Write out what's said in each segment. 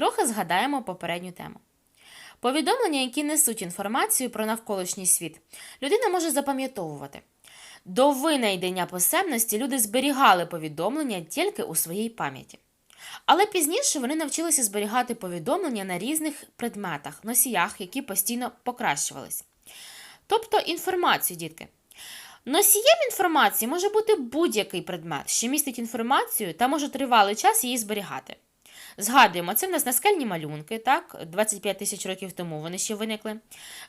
трохи згадаємо попередню тему. Повідомлення, які несуть інформацію про навколишній світ, людина може запам'ятовувати. До винайдення писемності люди зберігали повідомлення тільки у своїй пам'яті. Але пізніше вони навчилися зберігати повідомлення на різних предметах, носіях, які постійно покращувались. Тобто інформацію, дітки. Носієм інформації може бути будь-який предмет, що містить інформацію та може тривалий час її зберігати. Згадуємо, це в нас наскельні малюнки, так, 25 тисяч років тому вони ще виникли.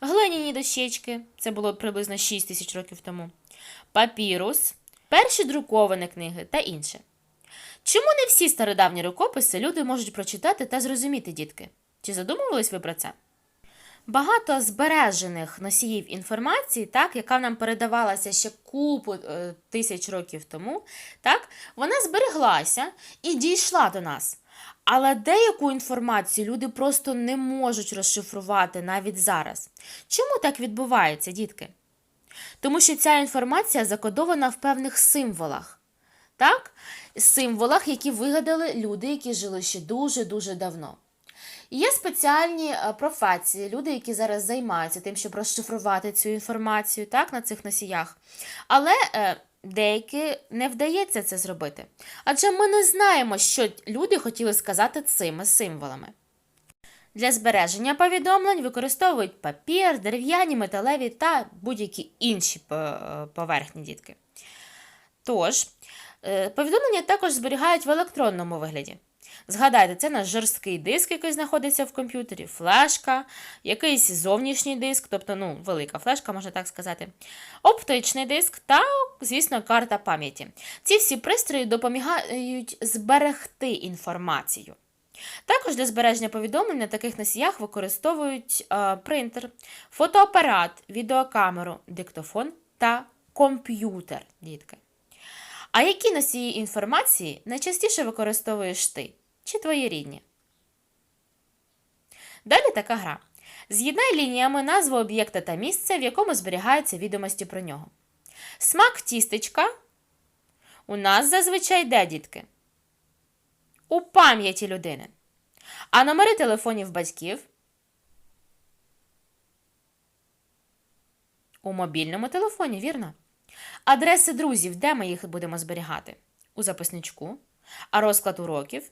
Глиняні дощечки, це було приблизно 6 тисяч років тому. Папірус, перші друковані книги та інше. Чому не всі стародавні рукописи люди можуть прочитати та зрозуміти, дітки? Чи задумувались ви про це? Багато збережених носіїв інформації, так, яка нам передавалася ще купу е, тисяч років тому, так, вона збереглася і дійшла до нас. Але деяку інформацію люди просто не можуть розшифрувати навіть зараз. Чому так відбувається, дітки? Тому що ця інформація закодована в певних символах. Так? Символах, які вигадали люди, які жили ще дуже-дуже давно. Є спеціальні е, професії, люди, які зараз займаються тим, щоб розшифрувати цю інформацію так, на цих носіях. Але е, деякі не вдається це зробити. Адже ми не знаємо, що люди хотіли сказати цими символами. Для збереження повідомлень використовують папір, дерев'яні, металеві та будь-які інші е, поверхні дітки. Тож, е, повідомлення також зберігають в електронному вигляді. Згадайте, це наш жорсткий диск, який знаходиться в комп'ютері, флешка, якийсь зовнішній диск, тобто ну, велика флешка, можна так сказати, оптичний диск та, звісно, карта пам'яті. Ці всі пристрої допомагають зберегти інформацію. Також для збереження повідомлень на таких носіях використовують е, принтер, фотоапарат, відеокамеру, диктофон та комп'ютер, дітки. А які носії інформації найчастіше використовуєш ти чи твої рідні? Далі така гра. З'єднай лініями назву об'єкта та місце, в якому зберігаються відомості про нього. Смак тістечка у нас зазвичай де, дітки? У пам'яті людини. А номери телефонів батьків у мобільному телефоні, вірно? Адреси друзів, де ми їх будемо зберігати? У записничку. А розклад уроків?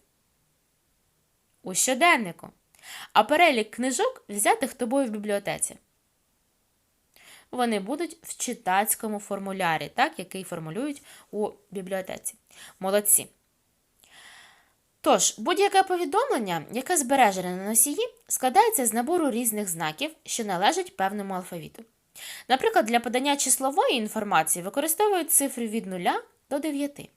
У щоденнику. А перелік книжок взятих тобою в бібліотеці. Вони будуть в читацькому формулярі, так, який формулюють у бібліотеці. Молодці. Тож, будь-яке повідомлення, яке збережене на носії, складається з набору різних знаків, що належать певному алфавіту. Наприклад, для подання числової інформації використовують цифри від 0 до 9.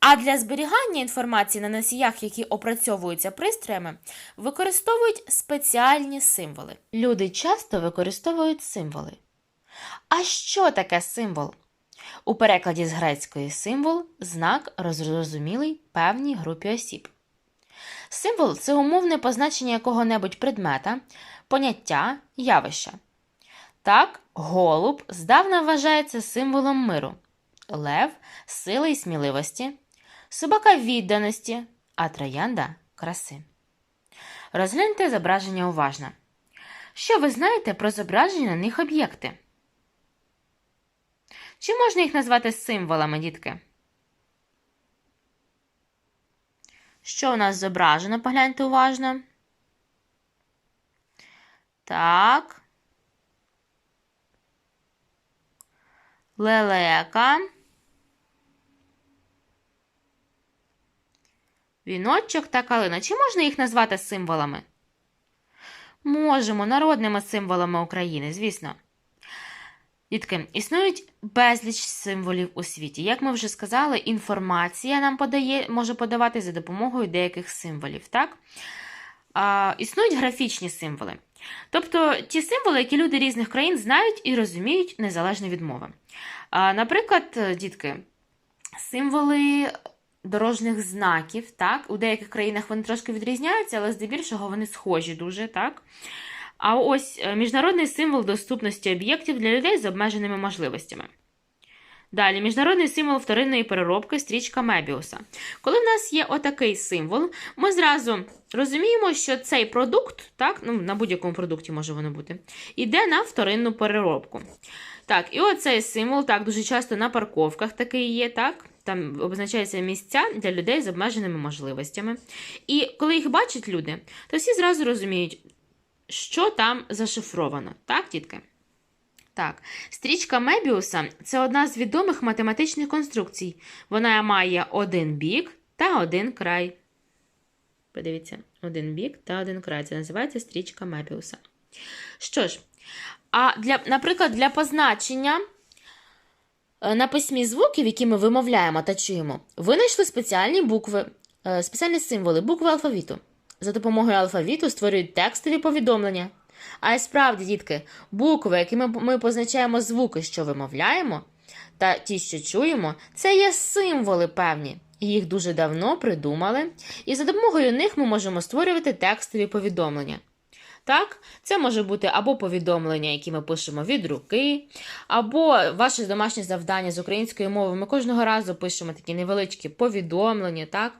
А для зберігання інформації на носіях, які опрацьовуються пристроями, використовують спеціальні символи. Люди часто використовують символи. А що таке символ? У перекладі з грецької символ знак розрозумілий певній групі осіб. Символ це умовне позначення якого-небудь предмета, поняття, явища. Так, голуб здавна вважається символом миру, лев сили і сміливості, собака відданості, а троянда краси. Розгляньте зображення уважно. Що ви знаєте про зображення на них об'єкти? Чи можна їх назвати символами, дітки? Що у нас зображено? Погляньте уважно. Так. лелека, віночок та калина. Чи можна їх назвати символами? Можемо, народними символами України, звісно. Дітки, існують безліч символів у світі. Як ми вже сказали, інформація нам подає, може подавати за допомогою деяких символів. Так? А, Існують графічні символи. Тобто ті символи, які люди різних країн знають і розуміють незалежно від мови. А, Наприклад, дітки, символи дорожніх знаків, так? у деяких країнах вони трошки відрізняються, але здебільшого вони схожі дуже. так? А ось е, міжнародний символ доступності об'єктів для людей з обмеженими можливостями. Далі, міжнародний символ вторинної переробки стрічка Мебіуса. Коли в нас є отакий символ, ми зразу розуміємо, що цей продукт, так, ну, на будь-якому продукті може воно бути, йде на вторинну переробку. Так, і оцей символ, так, дуже часто на парковках такий є, так? Там обозначаються місця для людей з обмеженими можливостями. І коли їх бачать люди, то всі зразу розуміють, що там зашифровано. Так, дітки? Так, стрічка Мебіуса це одна з відомих математичних конструкцій. Вона має один бік та один край. Подивіться, один бік та один край. Це називається стрічка Мебіуса. Що ж, а для, наприклад, для позначення на письмі звуків, які ми вимовляємо та чуємо, винайшли спеціальні букви, е, спеціальні символи, букви алфавіту. За допомогою алфавіту створюють текстові повідомлення. А й справді, дітки, букви, якими ми позначаємо звуки, що вимовляємо, та ті, що чуємо, це є символи певні. Їх дуже давно придумали, і за допомогою них ми можемо створювати текстові повідомлення. Так, це може бути або повідомлення, які ми пишемо від руки, або ваше домашнє завдання з української мови. Ми кожного разу пишемо такі невеличкі повідомлення, так?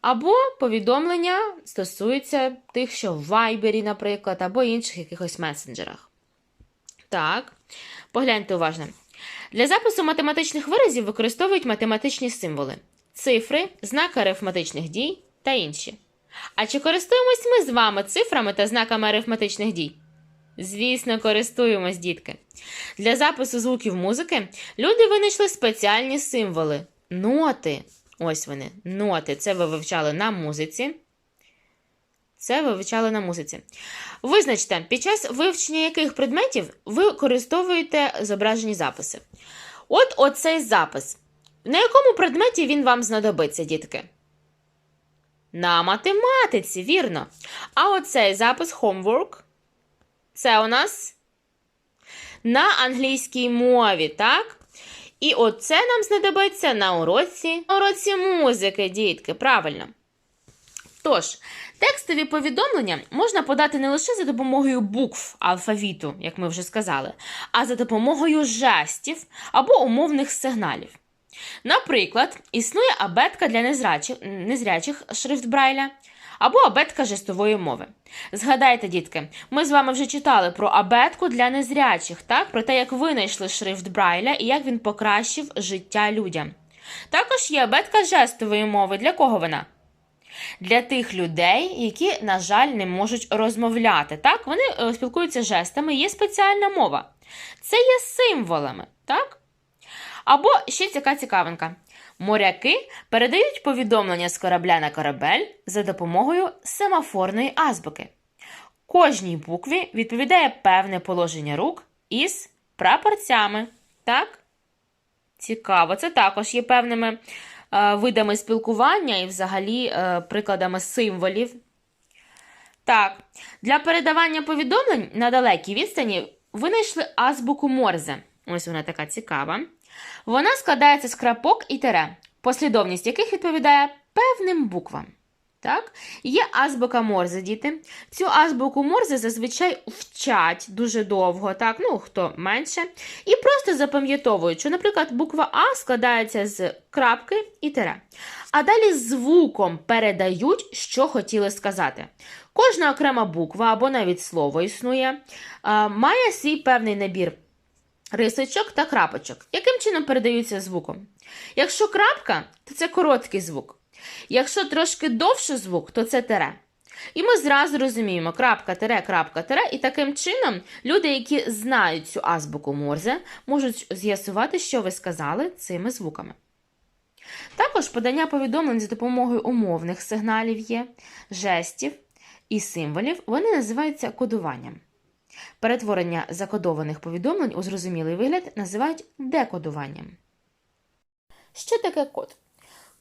Або повідомлення стосуються тих, що в Вайбері, наприклад, або інших якихось месенджерах. Так, погляньте уважно. Для запису математичних виразів використовують математичні символи, цифри, знаки арифметичних дій та інші. А чи користуємось ми з вами цифрами та знаками арифметичних дій? Звісно, користуємось, дітки. Для запису звуків музики люди винайшли спеціальні символи ноти. Ось вони, ноти. Це ви вивчали на музиці. Це ви вивчали на музиці. Визначте, під час вивчення яких предметів ви використовуєте зображені записи. От оцей запис. На якому предметі він вам знадобиться, дітки? На математиці, вірно. А оцей запис homework це у нас на англійській мові, так? І оце нам знадобиться на уроці, на уроці музики, дітки, правильно. Тож, текстові повідомлення можна подати не лише за допомогою букв алфавіту, як ми вже сказали, а за допомогою жестів або умовних сигналів. Наприклад, існує абетка для незрячих, незрячих шрифт Брайля або абетка жестової мови. Згадайте, дітки, ми з вами вже читали про абетку для незрячих, так? про те, як винайшли шрифт Брайля і як він покращив життя людям. Також є абетка жестової мови. Для кого вона? Для тих людей, які, на жаль, не можуть розмовляти. Так? Вони е, спілкуються жестами, є спеціальна мова. Це є символами, так? Або ще така цікавинка. Моряки передають повідомлення з корабля на корабель за допомогою семафорної азбуки. Кожній букві відповідає певне положення рук із прапорцями. Так? Цікаво, це також є певними е, видами спілкування і взагалі е, прикладами символів. Так, для передавання повідомлень на далекій відстані винайшли азбуку Морзе. Ось вона така цікава. Вона складається з крапок і тере, послідовність яких відповідає певним буквам. Так? Є азбука Морзе, діти. Цю азбуку Морзе зазвичай вчать дуже довго, так? ну хто менше, і просто запам'ятовують, що, наприклад, буква А складається з крапки і тере. А далі звуком передають, що хотіли сказати. Кожна окрема буква або навіть слово існує, має свій певний набір рисочок та крапочок. Яким чином передаються звуком? Якщо крапка, то це короткий звук. Якщо трошки довше звук, то це тере. І ми зразу розуміємо крапка, тере, крапка, тере, і таким чином люди, які знають цю азбуку Морзе, можуть з'ясувати, що ви сказали цими звуками. Також подання повідомлень за допомогою умовних сигналів є, жестів і символів, вони називаються кодуванням. Перетворення закодованих повідомлень у зрозумілий вигляд називають декодуванням. Що таке код?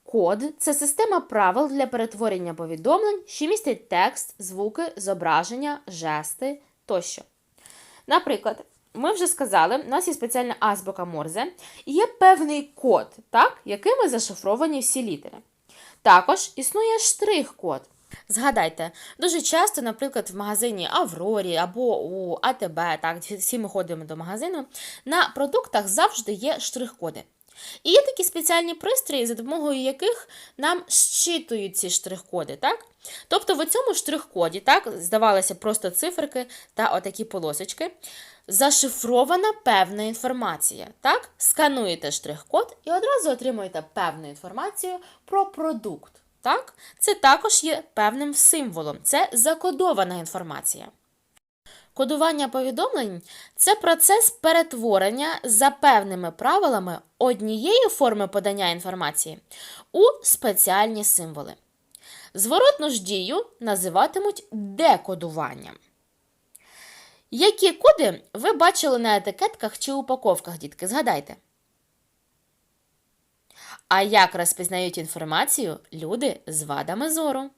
Код це система правил для перетворення повідомлень, що містять текст, звуки, зображення, жести тощо. Наприклад, ми вже сказали, у нас є спеціальна азбука Морзе, і є певний код, так, якими зашифровані всі літери. Також існує штрих-код. Згадайте, дуже часто, наприклад, в магазині Аврорі або у АТБ, так, всі ми ходимо до магазину, на продуктах завжди є штрих-коди. І є такі спеціальні пристрої, за допомогою яких нам щитують ці штрих-коди, так? Тобто в цьому штрих-коді, так, здавалося, просто циферки та отакі полосочки, зашифрована певна інформація. Так? Скануєте штрих-код і одразу отримуєте певну інформацію про продукт. Так? Це також є певним символом, це закодована інформація. Кодування повідомлень це процес перетворення за певними правилами однієї форми подання інформації у спеціальні символи. Зворотну ж дію називатимуть декодуванням. Які коди ви бачили на етикетках чи упаковках, дітки? Згадайте. А як розпізнають інформацію люди з вадами зору?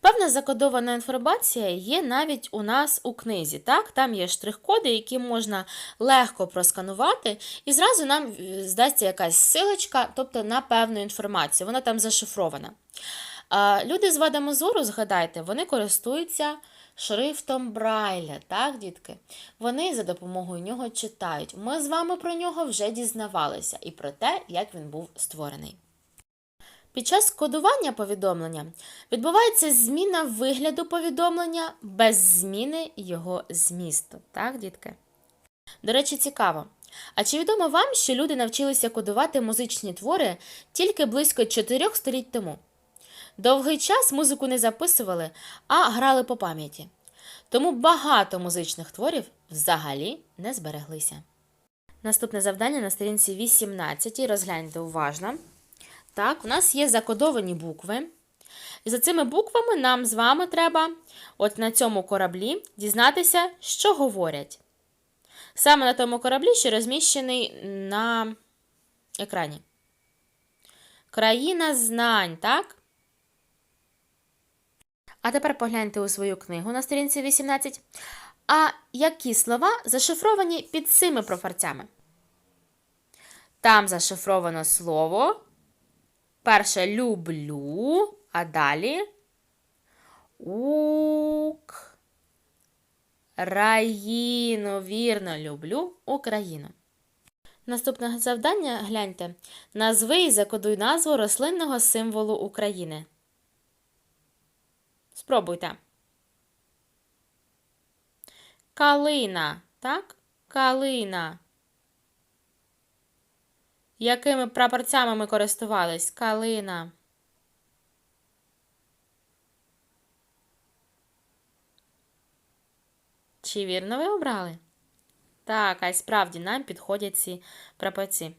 Певна закодована інформація є навіть у нас у книзі. Так? Там є штрих-коди, які можна легко просканувати, і зразу нам е, здасться якась силочка, тобто на певну інформацію. Вона там зашифрована. Люди з вадами зору, згадайте, вони користуються шрифтом Брайля, так, дітки? Вони за допомогою нього читають. Ми з вами про нього вже дізнавалися і про те, як він був створений. Під час кодування повідомлення відбувається зміна вигляду повідомлення без зміни його змісту. Так, дітки? До речі, цікаво. А чи відомо вам, що люди навчилися кодувати музичні твори тільки близько 4 століть тому? Довгий час музику не записували, а грали по пам'яті. Тому багато музичних творів взагалі не збереглися. Наступне завдання на сторінці 18. Розгляньте уважно. Так, у нас є закодовані букви. І за цими буквами нам з вами треба, от на цьому кораблі, дізнатися, що говорять. Саме на тому кораблі, що розміщений на екрані. Країна знань, так? А тепер погляньте у свою книгу на сторінці 18. А які слова зашифровані під цими профарцями? Там зашифровано слово. Перше люблю, а далі ук. Раїну, вірно, люблю Україну. Наступне завдання гляньте. Назви і закодуй назву рослинного символу України. Спробуйте. Калина. Так? Калина. Якими прапорцями ми користувались? Калина. Чи вірно ви обрали? Так, а й справді нам підходять ці прапорці.